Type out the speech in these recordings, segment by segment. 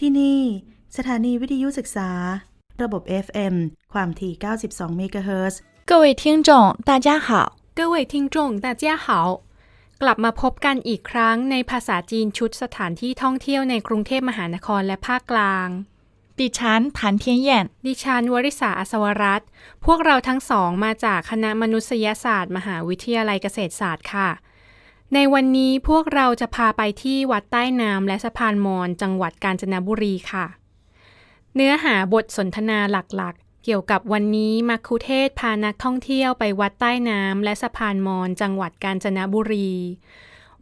ที่นี่ สถานีวิทยุศึกษา ระบบ FM ความถี่ 92 เมกะเฮิรตซ์ 各位听众，大家好，各位听众大家好กลับมาพบกันอีกครั้งในภาษาจีนชุดสถานที่ท่องเที่ยวในกรุงเทพมหานครและภาคกลาง ดิฉัน谭天燕， ดิฉันวริษาอัศวรัตน์พวกเราทั้งสองมาจากคณะมนุษยศาสตร์ มหาวิทยาลัยเกษตรศาสตร์ค่ะ ในวันนี้พวกเราจะพาไปที่วัดใต้น้ำและสะพานมอญจังหวัดกาญจนบุรีค่ะ เนื้อหาบทสนทนาหลักๆ เกี่ยวกับวันนี้มัคคุเทศพานักท่องเที่ยวไปวัดใต้น้ำและสะพานมอญจังหวัดกาญจนบุรี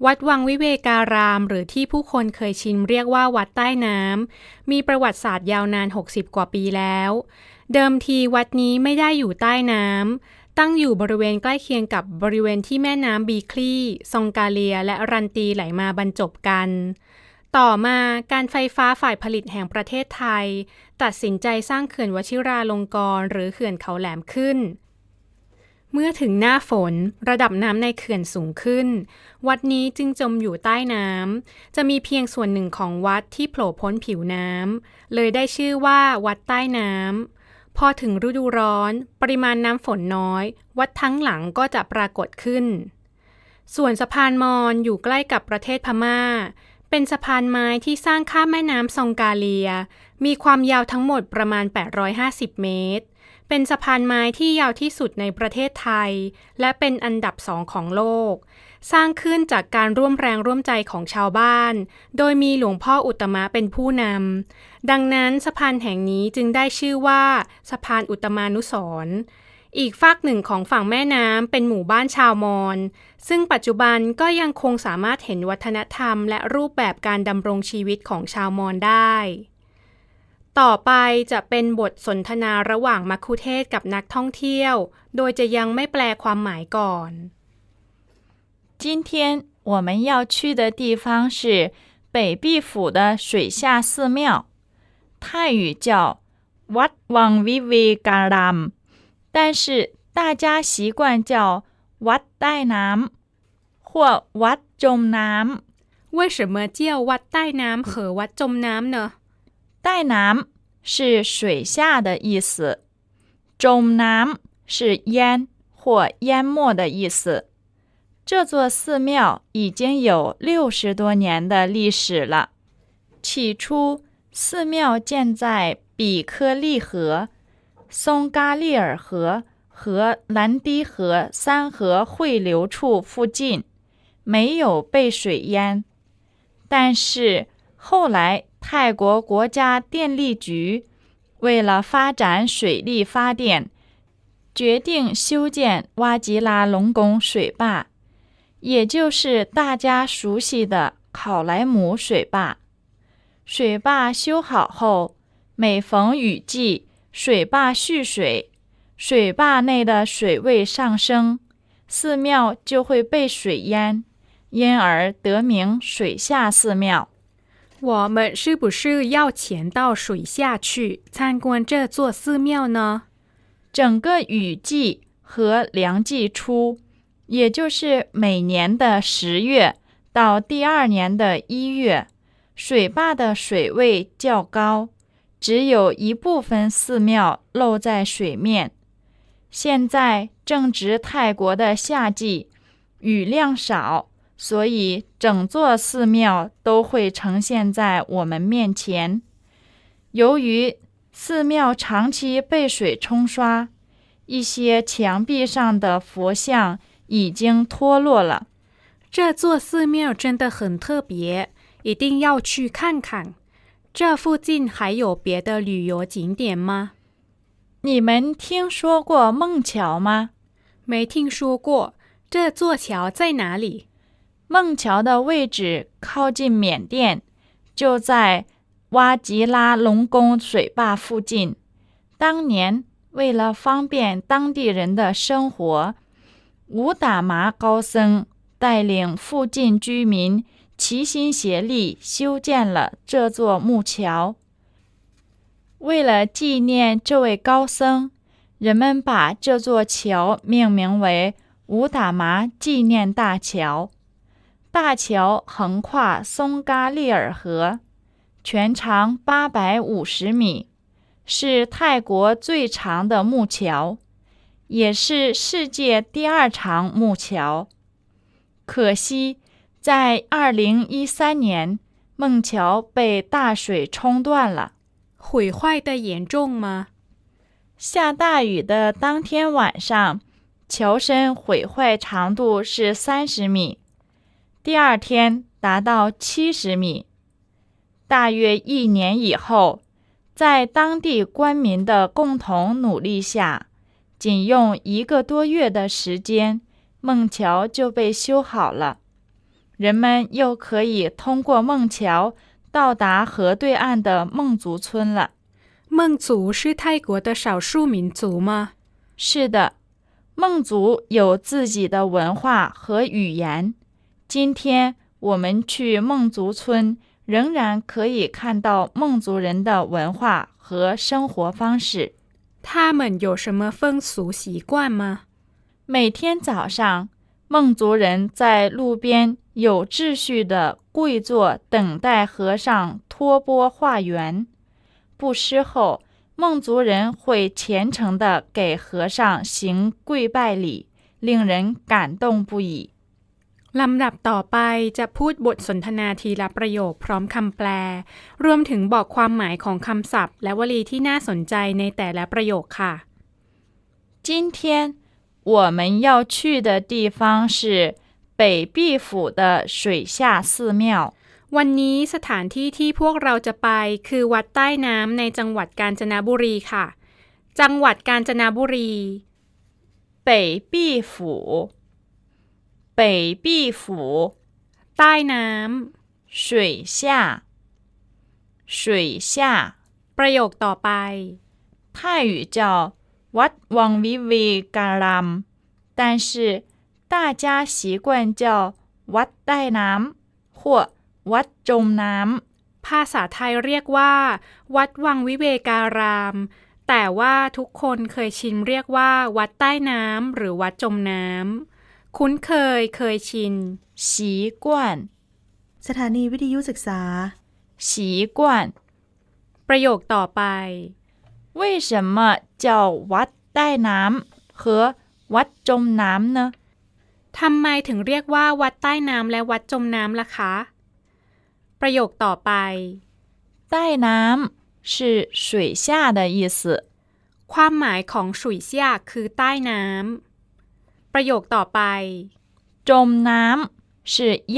วัดวังวิเวการาม หรือที่ผู้คนเคยชินเรียกว่าวัดใต้น้ำมีประวัติศาสตร์ยาวนาน 60 กว่าปีแล้ว เดิมทีวัดนี้ไม่ได้อยู่ใต้น้ำ ตั้งอยู่บริเวณใกล้เคียงกับบริเวณที่แม่น้ำบีคลีซองกาเลีย และรันตีไหลมาบรรจบกัน ต่อมาการไฟฟ้าฝ่ายผลิตแห่งประเทศไทย ตัดสินใจสร้างเขื่อนวชิราลงกรณ์หรือเขื่อนเขาแหลมขึ้น เมื่อถึงหน้าฝนระดับน้ำในเขื่อนสูงขึ้น วัดนี้จึงจมอยู่ใต้น้ำจะมีเพียงส่วนหนึ่งของวัดที่โผล่พ้นผิวน้ำเลยได้ชื่อว่าวัดใต้น้ำ พอถึงฤดูร้อน ปริมาณน้ำฝนน้อย วัดทั้งหลังก็จะปรากฏขึ้น ส่วนสะพานมอญอยู่ใกล้กับประเทศพม่า เป็นสะพานไม้ที่สร้างข้ามแม่น้ำซองกาเลีย มีความยาวทั้งหมดประมาณ 850 เมตร เป็นสะพานไม้ที่ยาวที่สุดในประเทศไทย และเป็นอันดับสองของโลก สร้างขึ้นจากการร่วมแรงร่วมใจของชาวบ้าน โดยมีหลวงพ่ออุตตมะเป็นผู้นำ ดังนั้นสะพานแห่งนี้จึงได้ชื่อว่าสะพานอุตตมานุสรณ์ อีกฝากหนึ่งของฝั่งแม่น้ำเป็นหมู่บ้านชาวมอญ ซึ่งปัจจุบันก็ยังคงสามารถเห็นวัฒนธรรม และรูปแบบการดำรงชีวิตของชาวมอญได้ ต่อไปจะเป็นบทสนทนาระหว่างมัคคุเทศก์กับนักท่องเที่ยว โดยจะยังไม่แปลความหมายก่อน 今天我们要去的地方是北壁府的水下寺庙， 泰语叫 Wat Wang v i v i g a r a m 但是大家习惯叫 Wat Dai Nam 或 Wat Jom Nam。为什么叫 Wat Dai Nam 和 Wat Jom Nam 呢？Dai Nam 是水下的意思，Jom Nam 是淹或淹没的意思。这座寺庙已经有六十多年的历史了。起初，寺庙建在比科利河、松嘎利尔河和兰堤河三河汇流处附近，没有被水淹。但是后来，泰国国家电力局为了发展水力发电，决定修建瓦吉拉龙宫水坝，也就是大家熟悉的考莱姆水坝。水坝修好后，每逢雨季，水坝蓄水，水坝内的水位上升，寺庙就会被水淹，因而得名水下寺庙。我们是不是要潜到水下去参观这座寺庙呢？整个雨季和凉季初，也就是每年的十月到第二年的一月，水坝的水位较高，只有一部分寺庙露在水面。现在正值泰国的夏季，雨量少，所以整座寺庙都会呈现在我们面前。由于寺庙长期被水冲刷，一些墙壁上的佛像已经脱落了。这座寺庙真的很特别，一定要去看看。这附近还有别的旅游景点吗？你们听说过孟桥吗？没听说过。这座桥在哪里？孟桥的位置靠近缅甸，就在哇吉拉龙宫水坝附近。当年为了方便当地人的生活，吴打麻高僧带领附近居民齐心协力修建了这座木桥。为了纪念这位高僧，人们把这座桥命名为吴打麻纪念大桥。大桥横跨松嘎利尔河，全长八百五十米，是泰国最长的木桥，也是世界第二长木桥。可惜，在二零一三年，孟桥被大水冲断了。毁坏的严重吗？下大雨的当天晚上，桥身毁坏长度是三十米，第二天达到七十米。大约一年以后，在当地官民的共同努力下，仅用一个多月的时间，孟桥就被修好了。人们又可以通过孟桥到达河对岸的孟族村了。孟族是泰国的少数民族吗？是的，孟族有自己的文化和语言。今天我们去孟族村，仍然可以看到孟族人的文化和生活方式。他们有什么风俗习惯吗？每天早上，孟族人在路边有秩序地跪坐，等待和尚托钵化缘。布施后，孟族人会虔诚地给和尚行跪拜礼，令人感动不已。 ลำดับต่อไปจะพูดบทสนทนาทีละประโยคพร้อมคำแปล รวมถึงบอกความหมายของคำศัพท์ และวลีที่น่าสนใจในแต่ละประโยคค่ะ 今天 我们要去的地方是北壁府的水下寺庙。 วันนี้สถานที่ที่พวกเราจะไปคือวัดใต้น้ำในจังหวัดกาญจนบุรีค่ะ จังหวัดกาญจนบุรี 北壁府，北壁府 ใต้น้ 水下，水下， ำประโยคต่อไป 泰语叫 Wat Wang Vi Vi Garam，但是大家习惯叫 Wat 带南或 Wat 中南。 ภาษาไทยเรียกว่า วัดวังวิเวการาม แต่ว่าทุกคนเคยชินเรียกว่า วัดใต้น้ำหรือวัดจมน้ำคุ้นเคยเคยชิน 习惯， สถานีวิทยุศึกษา 习惯。 ประโยคต่อไป 为什么叫 Wat 带南和 Wat 中南呢？ ทำไมถึงเรียกว่าวัดใต้น้ำและวัดจมน้ำล่ะคะ ประโยคต่อไป 带南是水下的意思， ความหมายของฉุยเซียคือใต้น้ำประโยคต่อไป 中南是淹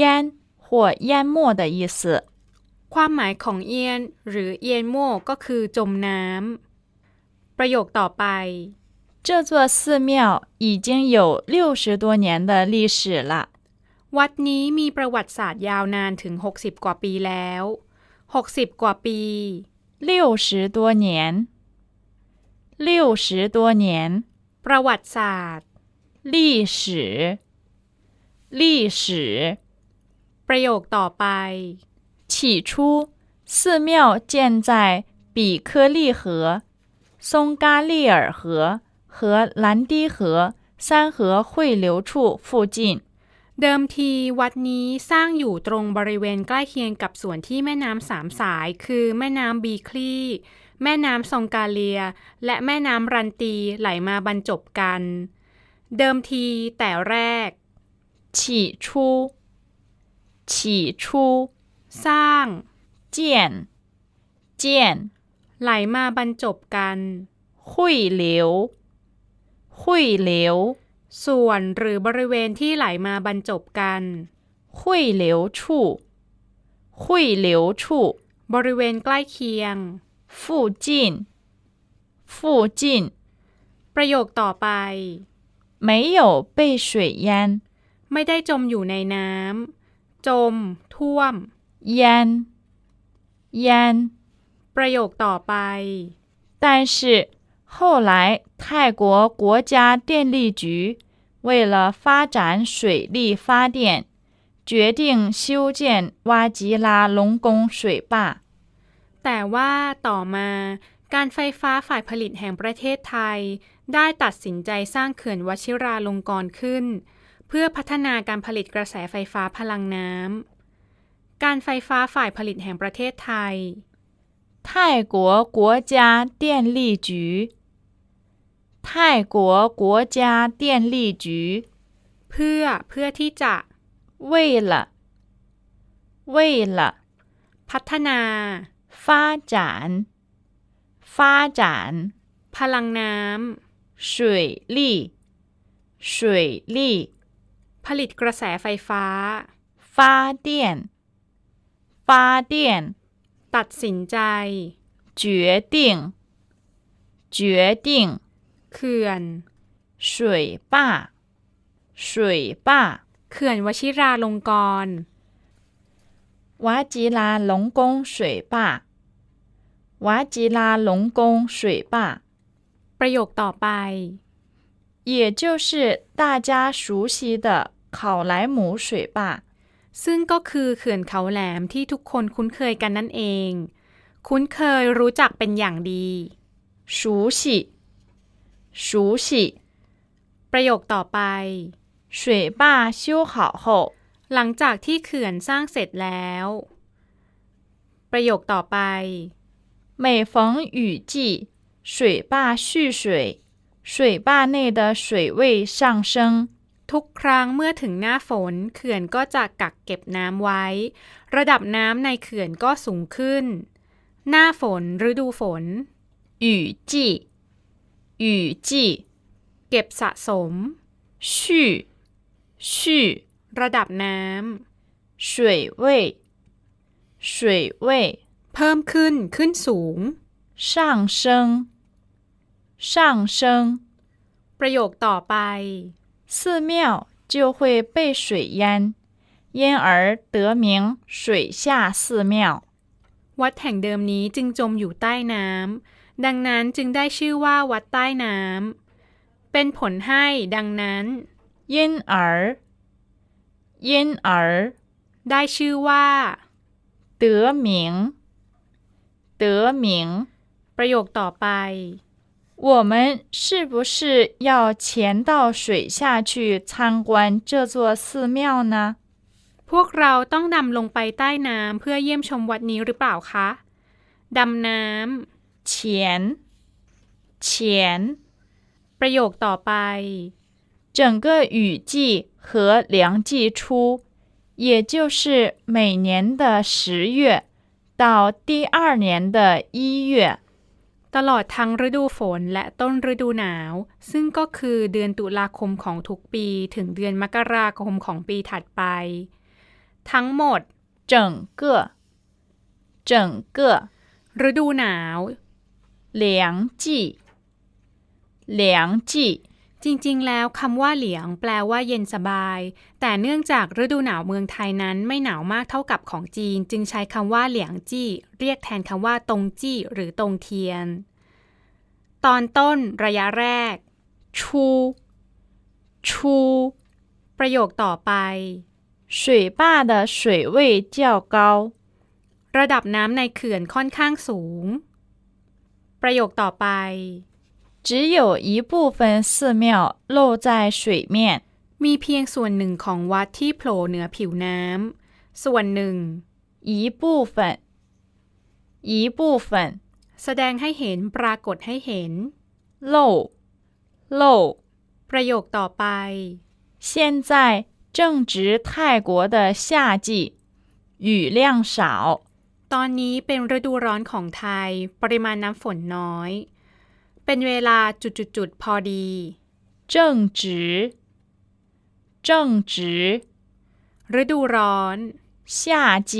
或淹没的意思。 ความหมายของเอียน หรือเอียนโม่ก็คือจมน้ำ ประโยคต่อไป 这座寺庙已经有六十多年的历史了。 วัดนี้มีประวัติศาสตร์ยาวนานถึง 60 กว่าปีแล้ว 60 กว่าปี 六十多年，六十多年 ประวัติศาสตร์ 历史，历史。 ประโยคต่อไป 起初，寺庙建在比克利河、 松嘎利尔河和兰迪河三河汇流处附近。 เดิมทีวัดนี้สร้างอยู่ตรงบริเวณใกล้เคียงกับส่วนที่แม่น้ำสามสาย คือแม่น้ำบีคลี แม่น้ำซองกาเลีย และแม่น้ำรันตีไหลมาบรรจบกัน เดิมทีแต่แรก 起初，起初 สร้าง 建建 ไหลมาบรรจบกัน 汇流汇流 ส่วนหรือบริเวณที่ไหลมาบรรจบกัน 汇流处汇流处 บริเวณใกล้เคียง 附近附近 ประโยคต่อไป 没有被水淹。 ไม่ได้จมอยู่ในน้ำจม ท่วม 淹淹， ประโยคต่อไป 但是后来泰国国家电力局为了发展水力发电，决定修建哇吉拉龙宫水坝。 แต่ว่าต่อมาการไฟฟ้าฝ่ายผลิตแห่งประเทศไทย ได้ตัดสินใจสร้างเขื่อนวชิราลงกรณ์ขึ้น เพื่อพัฒนาการผลิตกระแสไฟฟ้าพลังน้ำ การไฟฟ้าฝ่ายผลิตแห่งประเทศไทย 泰国国家电力局，泰国国家电力局 เพื่อเพื่อที่จะ 为了为了 พัฒนา 发展发展 พลังน้ 水利水利 ำ ผลิตกระแสไฟฟ้า 发电发电 ตัดสินใจ 决定决定 เขื่อน 水坝水坝。 เขื่อนวชิราลงกรณ์ 瓦吉拉龙宫水坝，瓦吉拉龙宫水坝， ประโยคต่อไป 也就是大家熟悉的考莱姆水坝。 ซึ่งก็คือเขื่อนเขาแหลมที่ทุกคนคุ้นเคยกันนั่นเอง คุ้นเคยรู้จักเป็นอย่างดี 熟悉，熟悉。 ประโยคต่อไป 水坝修好后， หลังจากที่เขื่อนสร้างเสร็จแล้ว ประโยคต่อไป 每逢雨季，水坝蓄水，水坝内的水位上升。 ทุกครั้งเมื่อถึงหน้าฝน เขื่อนก็จะกักเก็บน้ำไว้ ระดับน้ำในเขื่อนก็สูงขึ้น หน้าฝนฤดูฝน 雨季，雨季， เก็บสะสม 蓄，蓄。 ระดับน้ 水位，水位 ำเพิ่มขึ้นขึ้นสูง 上升，上升， ประโยคต่อไป 寺庙就会被水淹，因而得名水下寺庙。 วัดแห่งเดิมนี้จึงจมอยู่ใต้น้ำ ดังนั้นจึงได้ชื่อว่าวัดใต้น้ำ เป็นผลให้ดังนั้น 因而，因而 ได้ชื่อว่า 得名，得名。 ประโยคต่อไป 我们是不是要潜到水下去参观这座寺庙呢？ พวกเราต้องดำลงไปใต้น้ำเพื่อเยี่ยมชมวัดนี้หรือเปล่าคะ ดำน้ 潜，潜。 ำ ประโยคต่อไป 整个雨季和凉季初，也就是每年的十月到第二年的一月， ตลอดทั้งฤดูฝนและต้นฤดูหนาว ซึ่งก็คือเดือนตุลาคมของทุกปีถึงเดือนมกราคมของปีถัดไป ทั้งหมด 整个整个 ฤดูหนาว 凉季凉季 จ ริงๆ แล้วคำว่าเหลียงแปลว่าเย็นสบาย แต่เนื่องจากฤดูหนาวเมืองไทยนั้นไม่หนาวมากเท่ากับของจีน จึงใช้คำว่าเหลียงจี้ เรียกแทนคำว่าตงจี้หรือตงเทียน ตอนต้นระยะแรก 初初 ประโยคต่อไป 水坝的水位较高， ระดับน้ำในเขื่อนค่อนข้างสูง ประโยคต่อไป 只有一部分寺庙露在水面。 มีเพียงส่วนหนึ่งของวัดที่โผล่เหนือผิวน้ำส่วนหนึ่ง 一部分，一部分 แสดงให้เห็นปรากฏให้เห็น 漏漏。 ประโยคต่อไป 现在正值泰国的夏季，雨量少， ตอนนี้เป็นฤดูร้อนของไทย ปริมาณน้ำฝนน้อย เป็นเวลาจุดๆๆพอดี 正值正值 ฤดูร้อน 夏季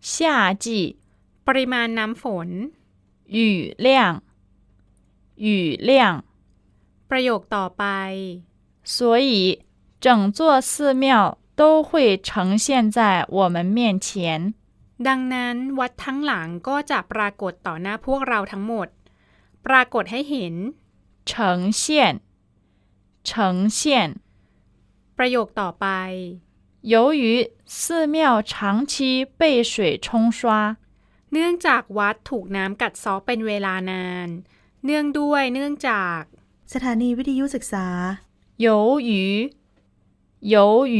夏季 ปริมาณน้ำฝน 雨量雨量。 ประโยคต่อไป 所以整座寺庙都会呈现在我们面前。 ดังนั้นวัดทั้งหลังก็จะปรากฏต่อหน้าพวกเราทั้งหมด ปรากฏให้เห็น 呈现，呈现。 ประโยคต่อไป 由于寺庙长期被水冲刷， เนื่องจากวัดถูกน้ำกัดเซาะเป็นเวลานาน เนื่องด้วยเนื่องจาก สถานีวิทยุศึกษา 由于由于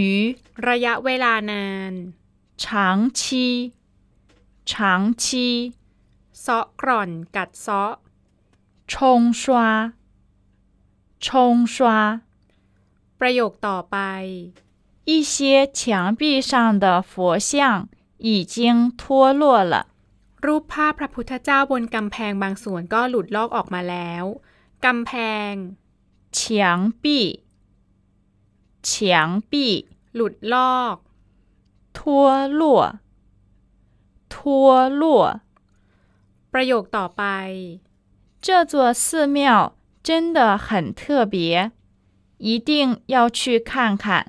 ระยะเวลานาน 长期长期 เซาะกร่อน กัดเซาะ 冲刷冲刷 ประโยคต่อไป 一些墙壁上的佛像已经脱落了。 รูปภาพพระพุทธเจ้าบนกำแพงบางส่วนก็หลุดลอกออกมาแล้ว กำแพง 墙壁，墙壁 หลุดลอก 脱落，脱落。 ประโยคต่อไป 这座寺庙真的很特别，一定要去看看。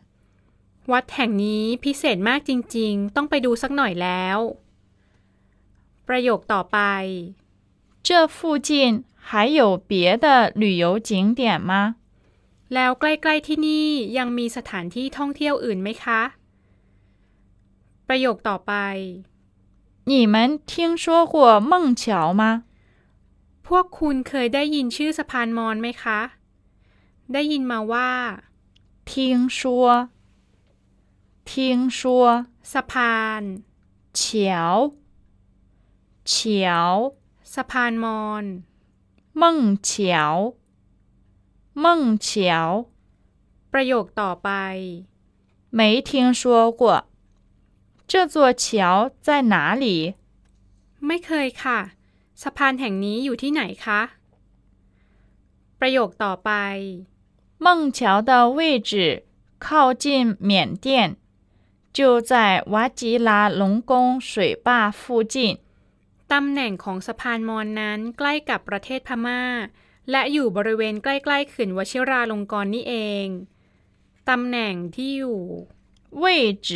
วัดแห่งนี้พิเศษมากจริงๆ ต้องไปดูสักหน่อยแล้ว ประโยคต่อไป 这附近还有别的旅游景点吗？ แล้วใกล้ๆที่นี่ยังมีสถานที่ท่องเที่ยวอื่นไหมคะ ประโยคต่อไป 你们听说过孟桥吗？ พวกคุณเคยได้ยินชื่อสะพานมอญไหมคะ ได้ยินมาว่า 听说，听说 สะพาน 桥，桥， สะพานมอญ 孟桥，孟桥， ประโยคต่อไป 没听说过。这座桥在哪里？ ไม่เคยค่ะ สะพานแห่งนี้อยู่ที่ไหนคะ ประโยคต่อไป 孟桥的位置靠近缅甸，就在瓦吉拉龙宫水坝附近。 ตำแหน่งของสะพานมอญนั้นใกล้กับประเทศพม่า และอยู่บริเวณใกล้ๆเขื่อนวชิราลงกรณ์นี่เอง ตำแหน่งที่อยู่ 位置，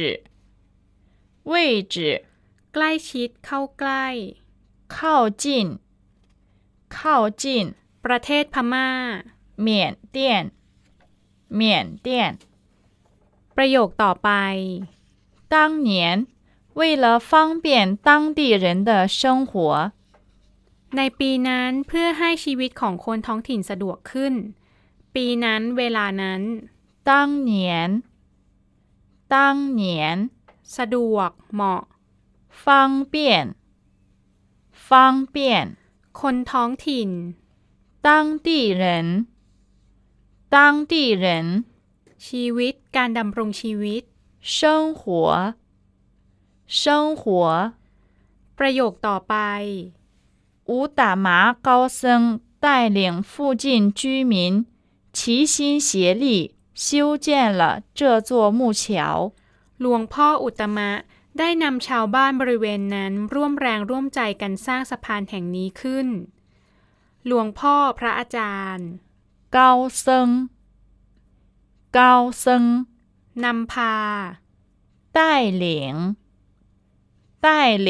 位置 ใกล้ชิดเข้าใกล้ 靠近，靠近 ประเทศพม่า 缅甸，缅甸。 ประโยคต่อไป 当年为了方便当地人的生活， ในปีนั้นเพื่อให้ชีวิตของคนท้องถิ่นสะดวกขึ้น ปีนั้นเวลานั้น 当年，当年 สะดวกเหมาะ 方便，方便 คนท้องถิ่น 当地人，当地人 ชีวิตการดำรงชีวิต 生活，生活。 ประโยคต่อไป 吴达麻高僧带领附近居民齐心协力修建了这座木桥。 หลวงพ่ออุตตมะ ได้นำชาวบ้านบริเวณนั้นร่วมแรงร่วมใจกันสร้างสะพานแห่งนี้ขึ้น หลวงพ่อพระอาจารย์ 高僧，高僧 นำพา 带领，带领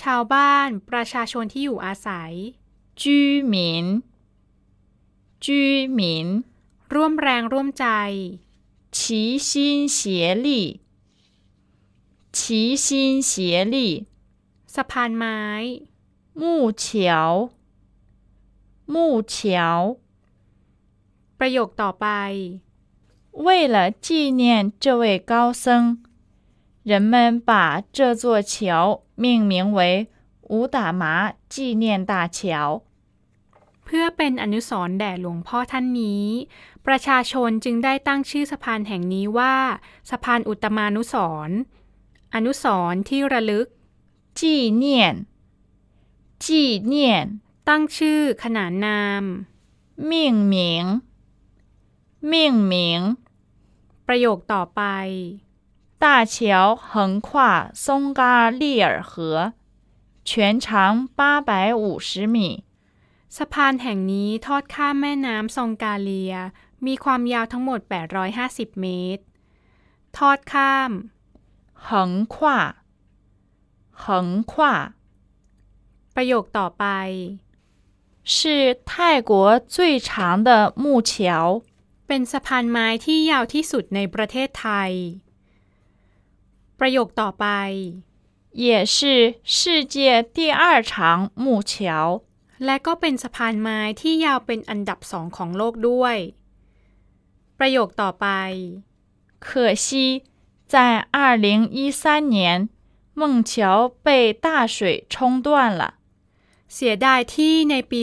ชาวบ้านประชาชนที่อยู่อาศัย 居民，居民 ร่วมแรงร่วมใจ 齐心协力， 齐心协力。 สะพานไม้ 木桥，木桥， ประโยคต่อไป 为了纪念这位高僧，人们把这座桥命名为吴达麻纪念大桥。 เพื่อเป็นอนุสรณ์แด่หลวงพ่อท่านนี้ ประชาชนจึงได้ตั้งชื่อสะพานแห่งนี้ว่า สะพานอุตตมานุสรณ์ อนุสรณ์ที่ระลึก 纪念，纪念， ตั้งชื่อขนานนาม 命名，命名。 ประโยคต่อไป 大桥横跨松嘎利尔河，全长八百五十米。 สะพานแห่งนี้ทอดข้ามแม่น้ำซองกาเลีย มีความยาวทั้งหมด 850 เมตร ทอดข้าม 横跨，横跨 ประโยคต่อไป 是泰国最长的木桥， เป็นสะพานไม้ที่ยาวที่สุดในประเทศไทย ประโยคต่อไป 也是世界第二长木桥。 และก็เป็นสะพานไม้ที่ยาวเป็นอันดับสองของโลกด้วย ประโยคต่อไป 可惜 在二零一三年，孟桥被大水冲断了。 เสียดายที่ในปี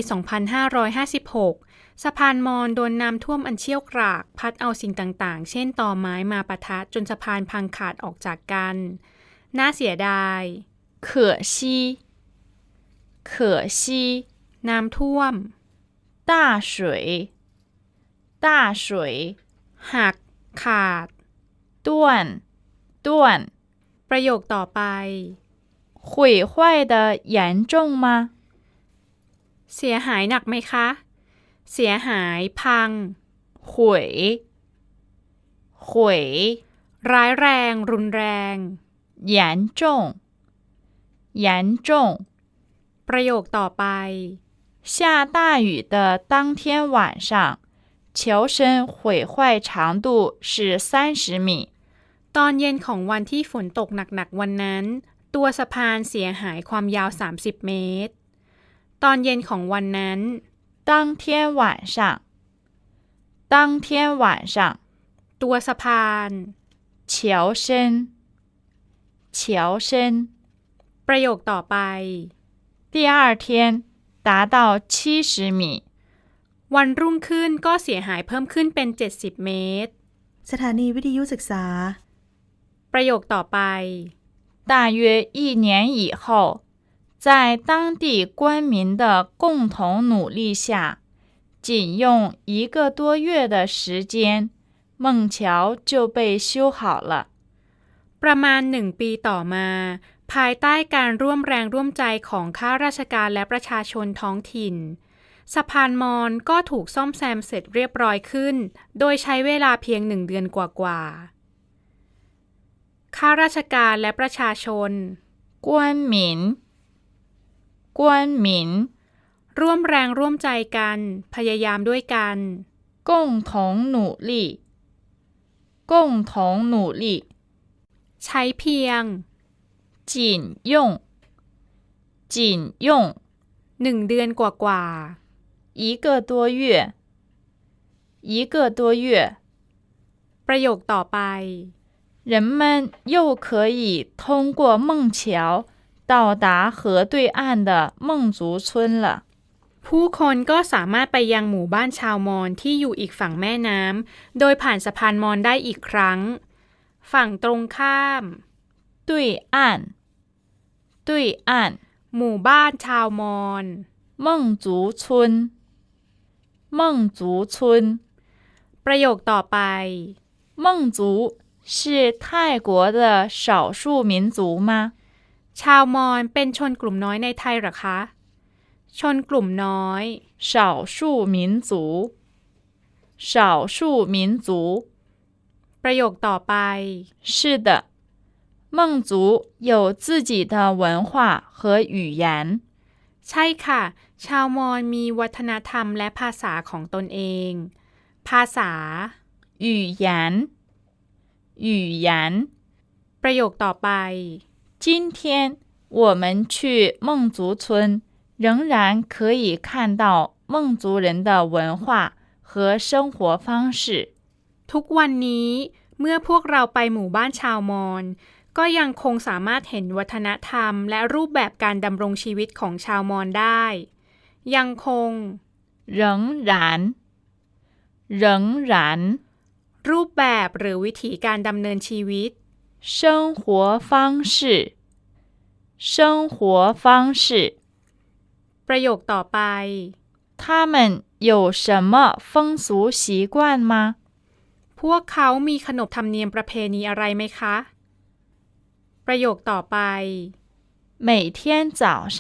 2556 สะพานมอญโดนน้ำท่วมอันเชี่ยวกราก พัดเอาสิ่งต่างๆ เช่นตอไม้มาปะทะจนสะพานพังขาดออกจากกัน น่าเสียดาย 可惜，可惜， น้ำท่วม 大水，大水， หัก ขาด 断， 断， ประโยคต่อไป 毁坏的严重吗？ เสียหายหนักไหมคะ เสียหาย พัง 毁，毁， ร้ายแรง รุนแรง 严重，严重。 ประโยคต่อไป 下大雨的当天晚上，桥身毁坏长度是三十米。 ตอนเย็นของวันที่ฝนตกหนักๆวันนั้น ตัวสะพานเสียหายความยาว 30 เมตร ตอนเย็นของวันนั้น 当天晚上，当天晚上， ตัวสะพาน 桥身，桥身。 ประโยคต่อไป 第二天达到七十米。 วันรุ่งขึ้นก็เสียหายเพิ่มขึ้นเป็น 70 เมตร สถานีวิทยุศึกษา ประโยคต่อไป 大约一年以后，在当地官民的共同努力下，仅用一个多月的时间，孟桥就被修好了。 ประมาณหนึ่งปีต่อมา ภายใต้การร่วมแรงร่วมใจของข้าราชการและประชาชนท้องถิ่น สะพานมอญก็ถูกซ่อมแซมเสร็จเรียบร้อยขึ้น โดยใช้เวลาเพียงหนึ่งเดือนกว่าๆ ข้าราชการและประชาชน กวนหมิน กวนหมิน ร่วมแรงร่วมใจกัน พยายามด้วยกันกงของหนูลี่กงของหนูลี่ใช้เพียง จิ่นย่งจิ่นย่งหนึ่งเดือนกว่ากว่า一个多月一个多月ประโยคต่อไป 人们又可以通过孟桥到达河对岸的孟族村了。 ผู้คนก็สามารถไปยังหมู่บ้านชาวมอญที่อยู่อีกฝั่งแม่น้ำ โดยผ่านสะพานมอญได้อีกครั้ง ฝั่งตรงข้าม 对岸，对岸， หมู่บ้านชาวมอญ 孟族村，孟族村， ประโยคต่อไป 孟族 是泰国的少数民族吗？ ชาวมอญเป็นชนกลุ่มน้อยในไทยเหรอคะ ชนกลุ่มน้อย 少数民族，少数民族。 ประโยคต่อไป 是的，孟族有自己的文化和语言。 ใช่ค่ะ ชาวมอญมีวัฒนธรรมและภาษาของตนเอง ภาษา 语言， 语言。 ประโยคต่อไป 今天我们去孟族村，仍然可以看到孟族人的文化和生活方式。 ทุกวันนี้ เมื่อพวกเราไปหมู่บ้านชาวมอญก็ยังคงสามารถเห็นวัฒนธรรม และรูปแบบการดำรงชีวิตของชาวมอญได้ ยังคง 仍然，仍然， รูปแบบหรือวิถีการดำเนินชีวิต 生活方式，生活方式。 ประโยคต่อไป 他们有什么风俗习惯吗？ พวกเขามีขนบธรรมเนียมประเพณีอะไรไหมคะ ประโยคต่อไป 每天早上，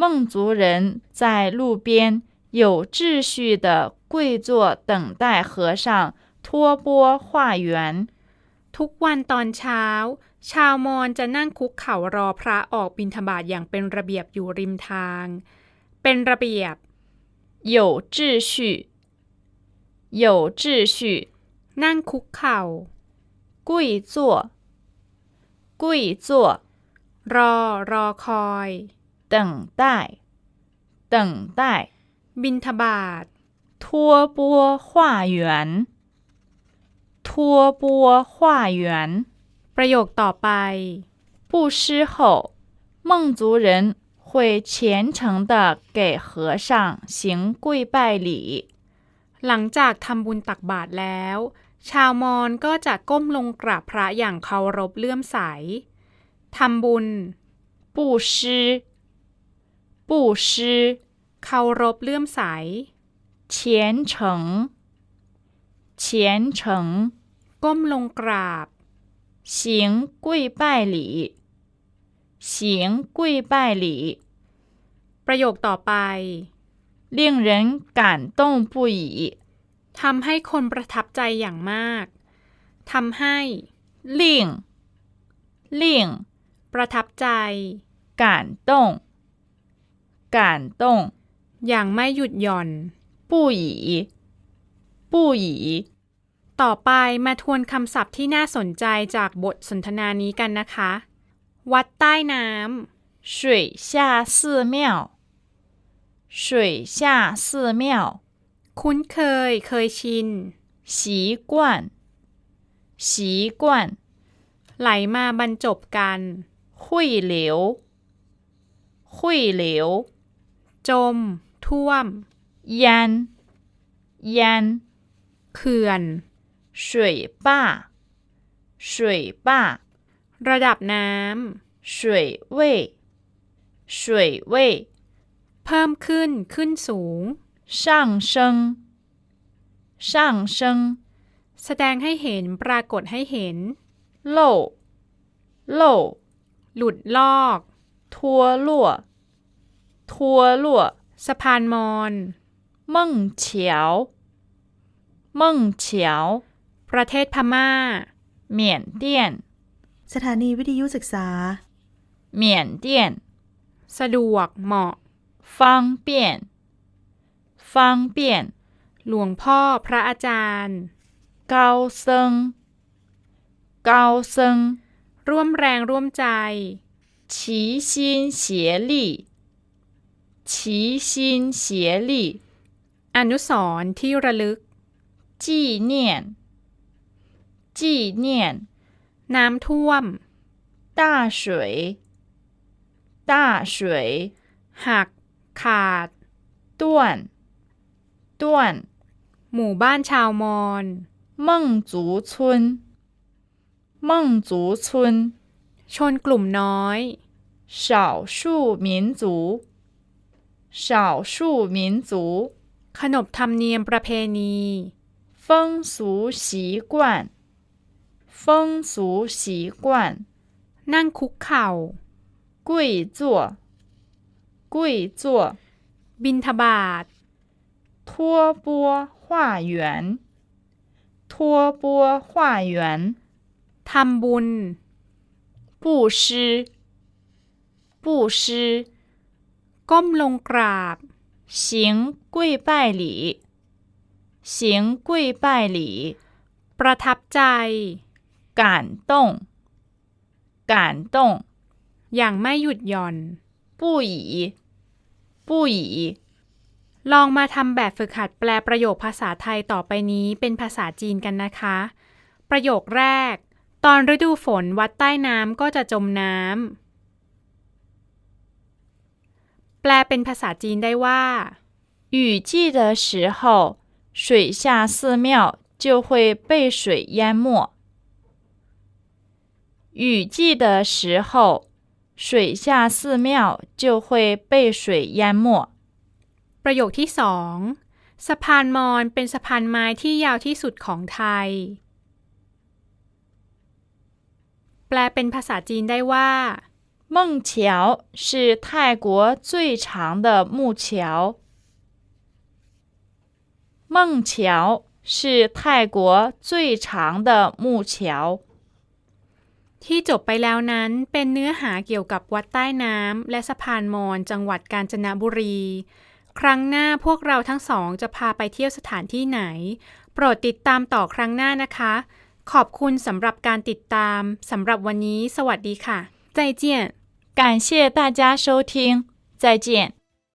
孟族人在路边有秩序地跪坐，等待和尚 托钵化缘。 ทุกวันตอนเช้า ชาวมอญจะนั่งคุกเข่ารอพระออกบิณฑบาตอย่างเป็นระเบียบอยู่ริมทาง เป็นระเบียบ 有秩序，有秩序， นั่งคุกเข่า 跪坐，跪坐， รอ รอคอย 等待，等待， บิณฑบาต 托钵化缘，托钵 化缘。 ประโยคต่อไป 布施后，孟族人会虔诚地给和尚行跪拜礼。 หลังจากทำบุญตักบาตรแล้ว ชาวมอญก็จะก้มลงกราบพระอย่างเคารพเลื่อมใสทำบุญ 布施，布施， เคารพเลื่อมใส 虔诚，虔诚， ก้มลงกราบ 行跪拜礼，行跪拜礼， ประโยคต่อไป 令人感动不已。 ทำให้คนประทับใจอย่างมากทำให้ 令，令 ประทับใจ 感动，感动。 อย่างไม่หยุดหย่อน 不 已，不已， ต่อไปมาทวนคำศัพท์ที่น่าสนใจจากบทสนทนานี้กันนะคะ วัดใต้น้ 水下寺庙，水下寺庙， ำคุ้นเคย เคยชิน 习惯，习惯， ไหลมาบรรจบกัน 汇流，汇流， จม ท่วม 淹，淹， เขื่อน 水坝，水坝， ระดับน้ 水位，水位， ำ เพิ่มขึ้น ขึ้นสูง 上升，上升。 แสดงให้เห็น ปรากฏให้เห็น 漏漏 หลุดลอก 脱落脱落 สะพานมอ เม่งเฉียว ประเทศพม่า เหมียนเตี้ยน สถานีวิทยุศึกษา เหมียนเตี้ยน สะดวกเหมาะ ฟังเปลี่ยน ฟังเปลี่ยน หลวงพ่อพระอาจารย์ เกาเซิง เกาเซิง ร่วมแรงร่วมใจ ฉีชินเสียลี่ ฉีชินเสียลี่ อนุสรณ์ที่ระลึก 纪念纪念 น้ำท่วม 大水，大水 หัก ขาด 断，断 หมู่บ้านชาวมอญ 孟族村，孟族村 ชนกลุ่มน้อย 少数民族，少数民族 ขนบธรรมเนียมประเพณี 风俗习惯，风俗习惯 นั่งคุกเข่า 跪坐，跪坐 บินทบาท 托钵化缘，托钵化缘。 ทำบุญ 布施，布施， ก้มลงกราบ 行跪拜礼， 行跪拜礼， ประทับใจ 感动，感动， อย่างไม่หยุดหย่อน 不已，不已。 ลองมาทำแบบฝึกหัดแปลประโยคภาษาไทยต่อไปนี้เป็นภาษาจีนกันนะคะ ประโยคแรก ตอนฤดูฝนวัดใต้น้ำก็จะจมน้ำ แปลเป็นภาษาจีนได้ว่า 雨季的时候， 水下寺庙就会被水淹没。雨季的时候，水下寺庙就会被水淹没。 ประโยคที่สองสะพานมอญเป็นสะพานไม้ที่ยาวที่สุดของไทย แปลเป็นภาษาจีนได้ว่า 孟桥是泰国最长的木桥。 孟桥是泰国最长的木桥。 ที่จบไปแล้วนั้นเป็นเนื้อหาเกี่ยวกับวัดใต้น้ำและสะพานมอญจังหวัดกาญจนบุรี ครั้งหน้าพวกเราทั้งสองจะพาไปเที่ยวสถานที่ไหน โปรดติดตามต่อครั้งหน้านะคะ ขอบคุณสำหรับการติดตามสำหรับวันนี้ สวัสดีค่ะ再见感谢大家收听，再见。